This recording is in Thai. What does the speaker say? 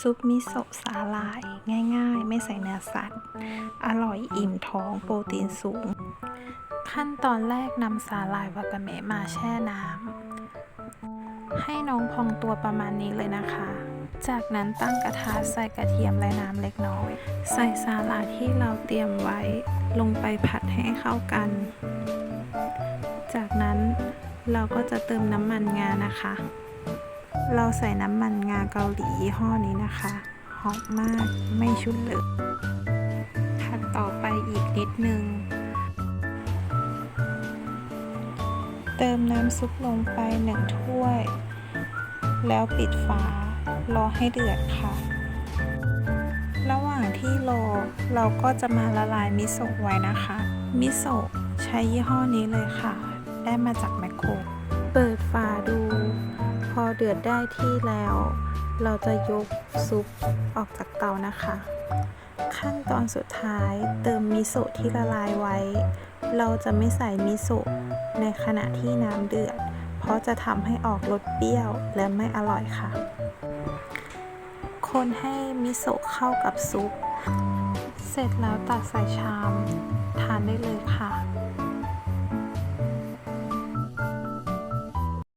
ซุปมิโซะสาหร่ายง่ายๆ ไม่ใส่เนื้อสัตว์ อร่อยอิ่มท้องโปรตีนสูง ขั้นตอนแรกนำสาหร่ายวากาเมะมาแช่น้ำ ให้น้องพองตัวประมาณนี้เลยนะคะ จากนั้นตั้งกระทะใส่กระเทียมและน้ำเล็กน้อย ใส่สาหร่ายที่เราเตรียมไว้ลงไปผัดให้เข้ากัน จากนั้นเราก็จะเติมน้ำมันงานะคะ เราใส่น้ำมันงาเกาหลียี่ห้อนี้นะคะหอมมากไม่ชุนเลยผัดต่อไปอีกนิดนึง เติมน้ำซุปลงไปหนึ่งถ้วย แล้วปิดฝารอให้เดือดค่ะ ระหว่างที่รอเราก็จะมาละลายมิโซะไว้นะคะ มิโซะใช้ยี่ห้อนี้เลยค่ะ ได้มาจากแมคโคร เปิดฝาดู พอเดือดได้ที่แล้ว เราจะยกซุปออกจากเตานะคะ ขั้นตอนสุดท้ายเติมมิโซะที่ละลายไว้ เราจะไม่ใส่มิโซะในขณะที่น้ำเดือด เพราะจะทำให้ออกรสเปรี้ยวและไม่อร่อยค่ะ คนให้มิโซะเข้ากับซุป เสร็จแล้วตักใส่ชาม ทานได้เลยค่ะ